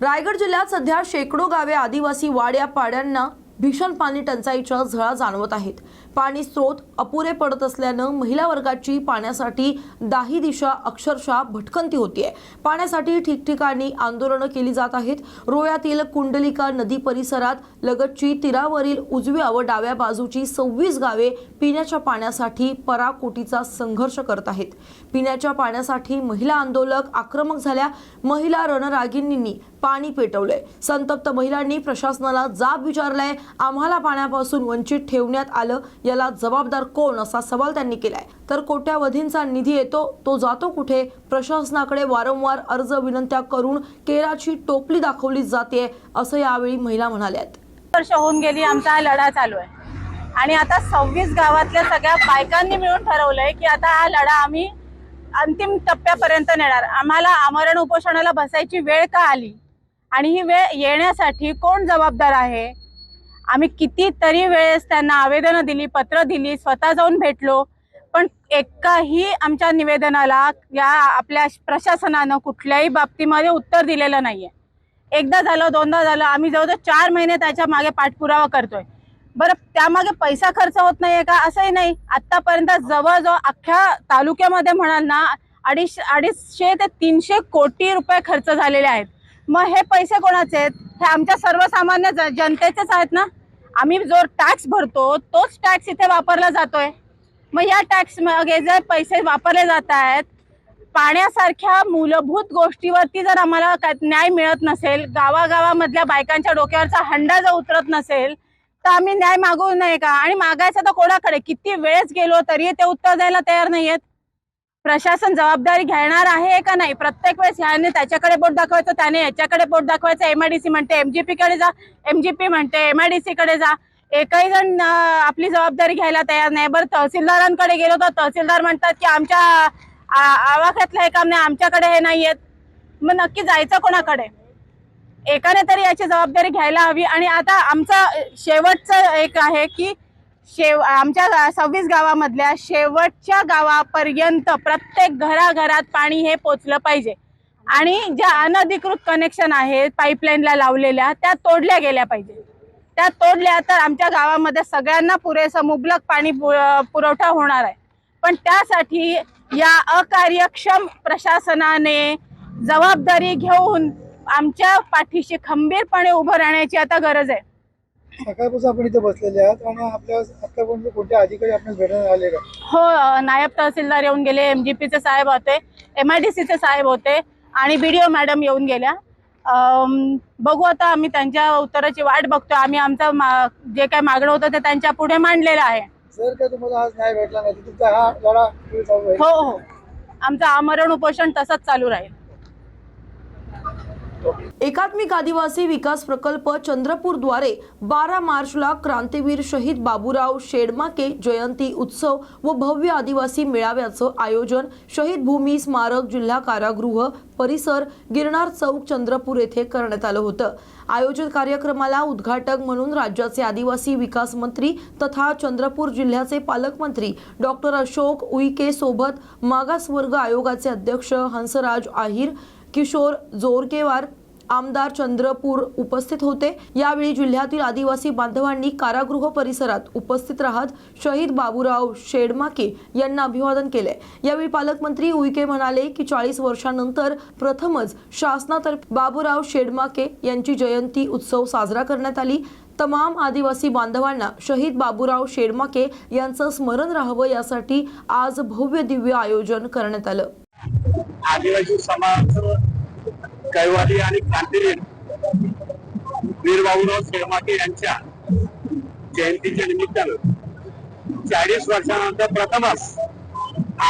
रायगड जिल्ह्यात सध्या शेकडो गावे आदिवासी वाड्या पाड्यांना भीषण पाणी टंचाईच्या झळा जाणवत आहेत. पाणी स्रोत अपुरे पडत असल्यानं महिला वर्गाची पाण्यासाठी दाही दिशा अक्षरशः भटकंती होतीये पाण्यासाठी ठिकठिकाणी आंदोलनं केली जात आहेत. रोयातील कुंडलिका नदी परिसरात लगतची तीरावरील उजव्या व डाव्या बाजूची सव्वीस गावे पिण्याच्या पाण्यासाठी पराकोटीचा संघर्ष करत आहेत. पिण्याच्या पाण्यासाठी महिला आंदोलक आक्रमक झाल्या. महिला रणरागिणींनी पाणी पेटवलंय. संतप्त महिलांनी प्रशासनाला जाब विचारलाय. आम्हाला पाण्यापासून वंचित ठेवण्यात आलं. याला जबाबदार कोण असा सवाल त्यांनी केलाय. तर कोट्यावधींचा निधी येतो तो जातो कुठे? प्रशासनाकडे वारंवार अर्ज विनंत्या करून केराची टोपली दाखवली जाते असं यावेळी महिला म्हणाल्यात. वर्ष होऊन गेली आमचा हा लढा चालू आहे. आणि आता सव्वीस गावातल्या सगळ्या बायकांनी मिळून ठरवलंय की आता हा लढा आम्ही अंतिम टप्प्यापर्यंत नेणार. आम्हाला आमरण उपोषणाला बसायची वेळ का आली? आणि ही वेळ येण्यासाठी कोण जबाबदार आहे? आम्ही कितीतरी वेळेस त्यांना आवेदनं दिली पत्र दिली स्वतः जाऊन भेटलो पण एकाही आमच्या निवेदनाला या आपल्या प्रशासनानं कुठल्याही बाबतीमध्ये उत्तर दिलेलं नाहीये. एकदा झालं दोनदा झालं आम्ही जवळजवळ चार महिने त्याच्यामागे पाठपुरावा करतोय. बरं त्यामागे पैसा खर्च होत नाहीये का? असंही नाही. आतापर्यंत जवळजवळ अख्ख्या तालुक्यामध्ये म्हणाल ना अडीच अडीचशे ते तीनशे कोटी रुपये खर्च झालेले आहेत. मग हे पैसे कोणाचे आहेत? हे आमच्या सर्वसामान्य जनतेचेच आहेत ना? आम्ही जो टॅक्स भरतो तोच टॅक्स इथे वापरला जातोय. मग या टॅक्स मागे जे पैसे वापरले जात आहेत पाण्यासारख्या मूलभूत गोष्टीवरती जर आम्हाला न्याय मिळत नसेल गावागावामधल्या बायकांच्या डोक्यावरचा हंडा जर उतरत नसेल तर आम्ही न्याय मागू नये का? आणि मागायचं तर कोणाकडे? किती वेळेस गेलो तरी ते उत्तर द्यायला तयार नाहीयेत. प्रशासन जबाबदारी घेणार आहे का नाही? प्रत्येक वेळेस ह्याने त्याच्याकडे बोट दाखवायचं त्याने याच्याकडे बोट दाखवायचं. एमआयडीसी म्हणते एमजीपी कडे जा. एमजीपी म्हणते एमआयडीसी कडे जा. एकही जण आपली जबाबदारी घ्यायला तयार नाही. बरं तहसीलदारांकडे गेलो तर तहसीलदार म्हणतात की आमच्या आ- आवाक्यातलं हे काम नाही आमच्याकडे हे नाही आहेत मग नक्की जायचं कोणाकडे? एकाने तरी याची जबाबदारी घ्यायला हवी. आणि आता आमचं शेवटचं एक आहे की शेव आमच्या गा- सव्वीस गावामधल्या शेवटच्या गावापर्यंत प्रत्येक घराघरात पाणी हे पोचलं पाहिजे. आणि ज्या अनधिकृत कनेक्शन आहेत पाईपलाईनला लावलेल्या त्या तोडल्या गेल्या पाहिजे. त्या तोडल्या तर आमच्या गावामध्ये सगळ्यांना पुरेसं मुबलक पाणी पु- पुरवठा होणार आहे. पण त्यासाठी या अकार्यक्षम प्रशासनाने जबाबदारी घेऊन आमच्या पाठीशी खंबीरपणे उभं राहण्याची आता गरज आहे. सकाळपासून आपण इथे बसलेले आहात आणि आपल्या आतापर्यंत कोणते अधिकारी आले का? हो नायब तहसीलदार येऊन गेले एमजीपीचे साहेब होते एम आय डी सीचे साहेब होते आणि बीडीओ मॅडम येऊन गेल्या. अम, बघू आता आम्ही त्यांच्या उत्तराची वाट बघतो आम्ही आमचं मा- जे काय मागणं होतं ते त्यांच्या पुढे मांडलेलं आहे. जर का तुम्हाला आज न्याय भेटला नाही तर तुमचा हा लढा पुढे चालू हो हो. आमचं आमरण उपोषण तसंच चालू राहील. एकात्मिक आदिवासी विकास प्रकल्प चंद्रपूरद्वारे बारा मार्चला क्रांतीवीर शहीद बाबूराव शेडमाके जयंती उत्सव व भव्य आदिवासी मेळाव्याचं आयोजन शहीद भूमी स्मारक जिल्हा कारागृह परिसर गिरनार चौक चंद्रपूर येथे करण्यात आलं होतं. आयोजित कार्यक्रमाला उद्घाटक म्हणून राज्याचे आदिवासी विकास मंत्री तथा चंद्रपूर जिल्ह्याचे पालकमंत्री डॉक्टर अशोक उईके सोबत मागासवर्ग आयोगाचे अध्यक्ष हंसराज आहिर किशोर जोरकेवार आमदार चंद्रपूर उपस्थित होते. यावेळी जिल्ह्यातील आदिवासी बांधवांनी कारागृह परिसरात उपस्थित राहत शहीद बाबूराव शेडमाके यांना अभिवादन केले. यावेळी पालकमंत्री उईके म्हणाले की चाळीस वर्षानंतर प्रथमच शासनातर्फे बाबूराव शेडमाके यांची जयंती उत्सव साजरा करण्यात आली. तमाम आदिवासी बांधवांना शहीद बाबूराव शेडमाके यांचं स्मरण राहावं यासाठी आज भव्य दिव्य आयोजन करण्यात आलं. आदिवासी समाज कैवारी आणि क्रांतीवीर वीर बाबूराव शेळमाके यांच्या जयंतीच्या निमित्तानं चाळीस वर्षानंतर प्रथमच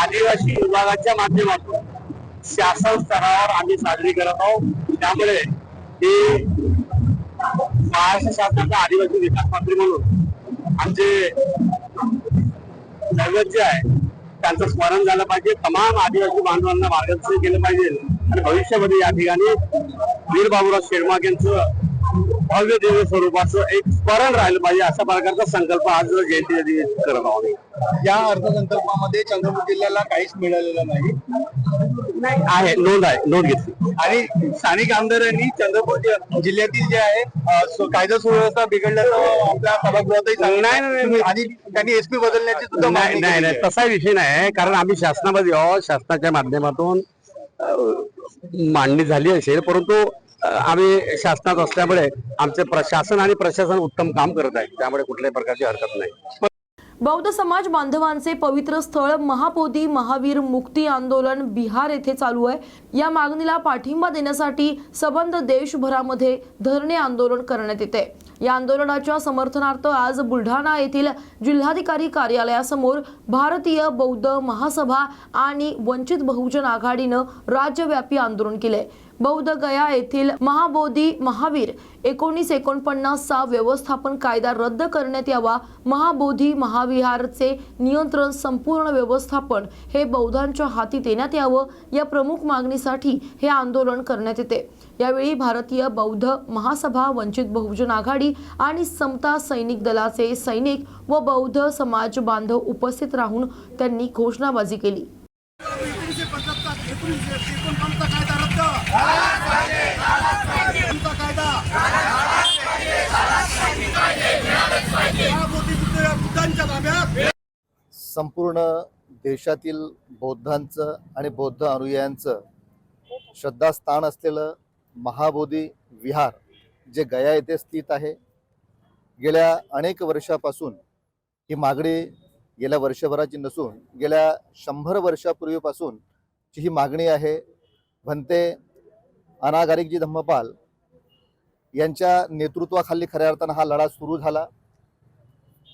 आदिवासी विभागाच्या माध्यमातून शासन स्तरावर आम्ही साजरी करत आहोत. त्यामुळे हे महाराष्ट्र शासनाचा आदिवासी विकास मंत्री म्हणून आमचे सर्वच जे आहे. त्यांचं स्मरण झालं पाहिजे. तमाम आदिवासी बांधवांना मार्गदर्शन केलं पाहिजे. भविष्यामध्ये या ठिकाणी वीर बाबूराव शेरमाग यांचं भव्य दिव्य स्वरूपाचं एक स्मरण राहिलं पाहिजे अशा प्रकारचा संकल्प आज जयंती दिवशी करत आहोत. या अर्थसंकल्पामध्ये चंद्रपूर जिल्ह्याला काहीच मिळालेलं नाही. आहे. नोंद आहे. नोंद घेतली. आणि स्थानिक आमदारांनी चंद्रपूर जिल्ह्यातील जे आहे कायदा सुव्यवस्था बिघडल्याचं आपल्या सभागृहातही. नाही. आणि त्यांनी एसपी बदलण्याची सुद्धा नाही नाही. तसा विषय नाही. कारण आम्ही शासनामध्ये आहोत. शासनाच्या माध्यमातून मांडणी झाली असेल परंतु आम्ही शासनात असल्यामुळे आमचे प्रशासन आणि प्रशासन उत्तम काम करत आहे. त्यामुळे कुठल्याही प्रकारची हरकत नाही. बौद्ध समाज बांधवांचे पवित्र स्थळ महाबोधी महावीर मुक्ती आंदोलन बिहार येथे चालू आहे. या मागणीला पाठिंबा देण्यासाठी सबंध देशभरामध्ये धरणे आंदोलन करण्यात येते. या आंदोलनाच्या समर्थनार्थ आज बुलढाणा येथील जिल्हाधिकारी कार्यालयासमोर भारतीय बौद्ध महासभा आणि वंचित बहुजन आघाडीनं राज्यव्यापी आंदोलन केले. बौद्ध गया येथील महाबोधी महावीर एकोणीस एकोणपन्नासचा व्यवस्थापन कायदा रद्द करण्यात यावा. महाबोधी महाविहारचे नियंत्रण संपूर्ण व्यवस्थापन हे बौद्धांच्या हाती देण्यात यावं या प्रमुख मागणीसाठी हे आंदोलन करण्यात येते. यावेळी भारतीय बौद्ध महासभा वंचित बहुजन आघाडी आणि समता सैनिक दलाचे सैनिक व बौद्ध समाज बांधव उपस्थित राहून त्यांनी घोषणाबाजी केली एकोणीसशे पंच्याहत्तर एकोणीसशे एकोणपन्नासचा कायदा रद्द आमचा कायदा महाबोधी बुद्ध बुद्धांच्या ताब्यात संपूर्ण देशातील बौद्धांचं आणि बौद्ध अनुयायांचं श्रद्धास्थान असलेलं महाबोधी विहार जे गया येथे स्थित आहे गेल्या अनेक वर्षापासून ही मागणी गेल्या वर्षभराची नसून गेल्या शंभर वर्षापूर्वीपासून जी ही मागणी आहे. भन्ते अनागारिकजी धम्मपाल यांच्या नेतृत्वाखाली खऱ्या अर्थानं हा लढा सुरू झाला.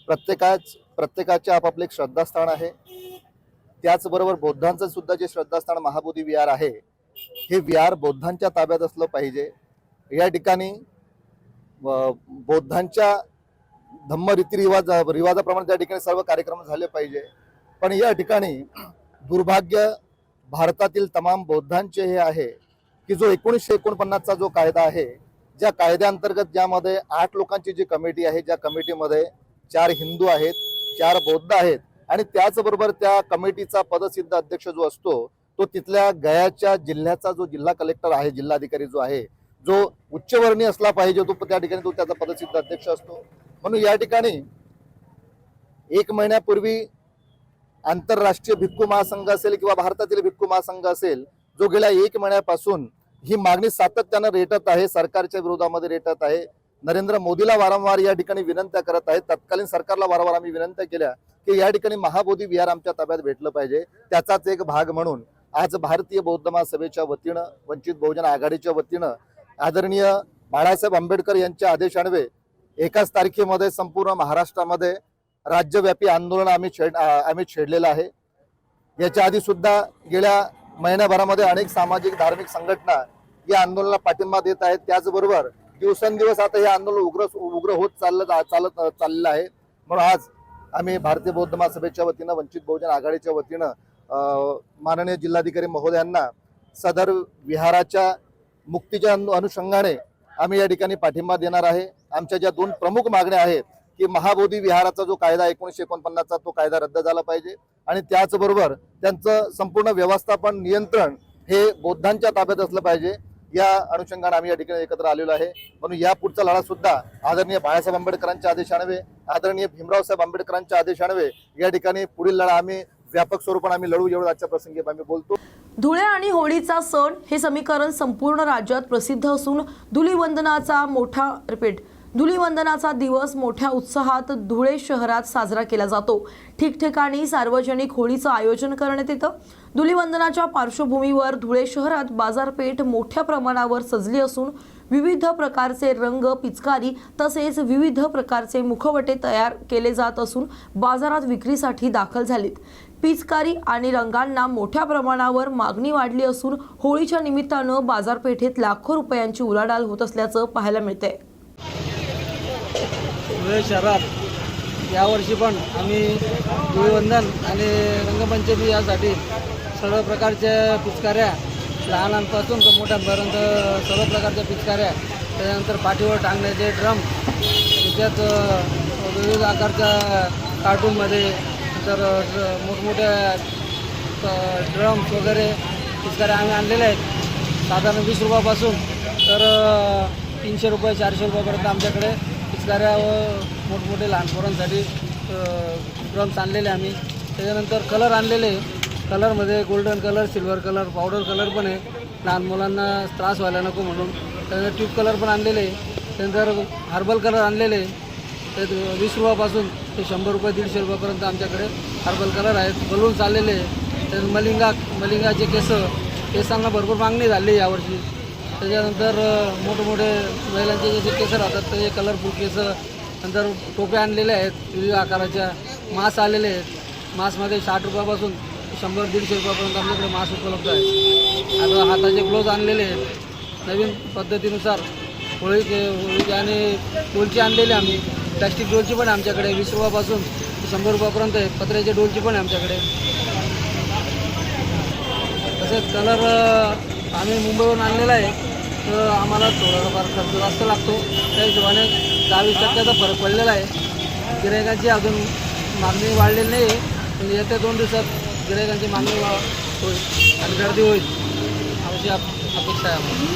प्रत्येकाच प्रत्येकाचे आपापले एक श्रद्धास्थान आहे. त्याचबरोबर बौद्धांचं सुद्धा जे श्रद्धास्थान महाबोधी विहार आहे हे विहार बौद्धांच्या ताब्यात असलं पाहिजे. या ठिकाणी बौद्धांच्या धम्म रीतिरिवाज रिवाजाप्रमाणे त्या ठिकाणी सर्व कार्यक्रम झाले पाहिजे. पण या ठिकाणी दुर्भाग्य भारतातील तमाम बौद्धांचे हे आहे की जो एकोणीसशे एकोणपन्नासचा जो कायदा आहे ज्या कायद्याअंतर्गत ज्यामध्ये आठ लोकांची जी कमिटी आहे ज्या कमिटीमध्ये चार हिंदू आहेत चार बौद्ध आहेत आणि त्याचबरोबर त्या कमिटीचा पदसिद्ध अध्यक्ष जो असतो तो तिथल्या गयाच्या जिल्ह्याचा जो जिल्हा कलेक्टर आहे जिल्हाधिकारी जो आहे जो उच्चवर्णीय असला पाहिजे तो त्या ठिकाणी तो त्याचा पदसिद्ध अध्यक्ष असतो. म्हणून या ठिकाणी एक महिन्यापूर्वी आंतरराष्ट्रीय भिक्खू महासंघ असेल किंवा भारतातील भिक्खू महासंघ असेल जो गेल्या एक महिन्यापासून ही मागणी सातत्यानं रेटत आहे सरकारच्या विरोधामध्ये रेटत आहे. नरेंद्र मोदीला वारंवार या ठिकाणी विनंत्या करत आहेत. तत्कालीन सरकारला वारंवार आम्ही विनंत्या केल्या की या ठिकाणी महाबोधी विहार आमच्या ताब्यात भेटलं पाहिजे. त्याचाच एक भाग म्हणून आज भारतीय बौद्ध महासभेच्या वतीनं वंचित बहुजन आघाडीच्या वतीनं आदरणीय बाळासाहेब आंबेडकर यांच्या आदेशान्वे एकाच तारखेमध्ये संपूर्ण महाराष्ट्रामध्ये राज्यव्यापी आंदोलन आम्ही छेड आम्ही छेडलेलं आहे. याच्या आधी सुद्धा गेल्या महिन्याभरामध्ये अनेक सामाजिक धार्मिक संघटना या आंदोलनाला पाठिंबा देत आहेत. त्याचबरोबर दिवसेंदिवस आता हे आंदोलन उग्र उग्र होत चाललं चालत चाललेलं आहे. म्हणून आज आम्ही भारतीय बौद्ध महासभेच्या वतीनं वंचित बहुजन आघाडीच्या वतीनं माननीय जिल्हाधिकारी महोदयांना सदर विहाराच्या मुक्तीच्या अनु- अनुषंगाने आम्ही या ठिकाणी पाठिंबा देणार आहे. आमच्या ज्या दोन प्रमुख मागण्या आहेत की महाबोधी विहाराचा जो कायदा एकोणीसशे एकोणपन्नासचा तो कायदा रद्द झाला पाहिजे आणि त्याचबरोबर त्यांचं संपूर्ण व्यवस्थापन नियंत्रण हे बौद्धांच्या ताब्यात असलं पाहिजे. या अनुषंगाने आम्ही या ठिकाणी एकत्र आलेलो आहे. म्हणून या पुढचा लढा सुद्धा आदरणीय बाळासाहेब आंबेडकरांच्या आदेशानवे आदरणीय भीमरावसाहेब आंबेडकरांच्या आदेशानवे या ठिकाणी पुढील लढा आम्ही व्यापक स्वरूपात आम्ही लढू एवढं आजच्या प्रसंगी आम्ही बोलतो. धुळे आणि होळीचा सण हे समीकरण संपूर्ण राज्यात प्रसिद्ध असून धुलीवंदनाचा मोठा रिपीट धुलीवंदनाचा दिवस मोठ्या उत्साहात धुळे शहरात साजरा केला जातो. ठिकठिकाणी सार्वजनिक होळीचं आयोजन करण्यात येतं. धुलीवंदनाच्या पार्श्वभूमीवर धुळे शहरात बाजारपेठ मोठ्या प्रमाणावर सजली असून विविध प्रकारचे रंग पिचकारी तसेच विविध प्रकारचे मुखवटे तयार केले जात असून बाजारात विक्रीसाठी दाखल झालीत. पिचकारी आणि रंगांना मोठ्या प्रमाणावर मागणी वाढली असून होळीच्या निमित्तानं बाजारपेठेत लाखो रुपयांची उलाढाल होत असल्याचं पाहायला मिळते धुळे शहरात यावर्षी पण आम्ही धुळीवंदन आणि रंगपंचमी यासाठी सर्व प्रकारच्या पिचकाऱ्या लहानांपासून तर मोठ्यांपर्यंत सर्व प्रकारच्या पिचकाऱ्या त्याच्यानंतर पाठीवर टांगण्याचे ड्रम त्याच्यात विविध आकारच्या कार्टूनमध्ये तर मोठमोठ्या ड्रम्स वगैरे पिचकाऱ्या आम्ही आणलेल्या आहेत. साधारण वीस रुपयापासून तर तीनशे रुपये चारशे रुपयापर्यंत आमच्याकडे पिचकाऱ्या व मोठमोठे लहान पोरांसाठी ड्रम्स आणलेले आम्ही. त्याच्यानंतर कलर आणलेले कलरमध्ये golden colour silver colour powder colour पण आहे. लहान मुलांना त्रास व्हायला नको म्हणून. त्यानंतर ट्यूब कलर पण आणलेले त्यानंतर हर्बल कलर आणलेले ते वीस रुपयापासून ते शंभर रुपये दीडशे रुपयापर्यंत आमच्याकडे हर्बल कलर आहेत. बलून्स आलेले तर मलिंगा मलिंगाचे केस केसांना भरपूर मागणी झाली यावर्षी. त्याच्यानंतर मोठमोठे महिलांचे जे जे केस राहतात ते कलरफुल केसं नंतर टोप्या आणलेल्या आहेत विविध आकाराच्या. मास आलेले आहेत. मासमध्ये साठ रुपयापासून शंभर दीडशे रुपयापर्यंत आमच्याकडे मास उपलब्ध आहे. आता हाताचे ग्लोव्ज आणलेले आहेत. नवीन पद्धतीनुसार होळीचे होळीचे आणि डोलची आणलेले आम्ही. प्लॅस्टिक डोलची पण आहे आमच्याकडे. वीस रुपयापासून शंभर रुपयापर्यंत आहे. पत्र्याच्या डोलची पण आहे आमच्याकडे. तसेच कलर आम्ही मुंबईवरून आणलेला आहे. तर आम्हाला थोडाफार खर्च जास्त लागतो. त्या हिशोबाने दहा वीस टक्क्याचा फरक पडलेला आहे. गिरायकांची अजून मागणी वाढलेली नाही आहे पण येत्या दोन दिवसात गिरायकांची मागणी होईल आणि गर्दी होईल अशी अपेक्षा आहे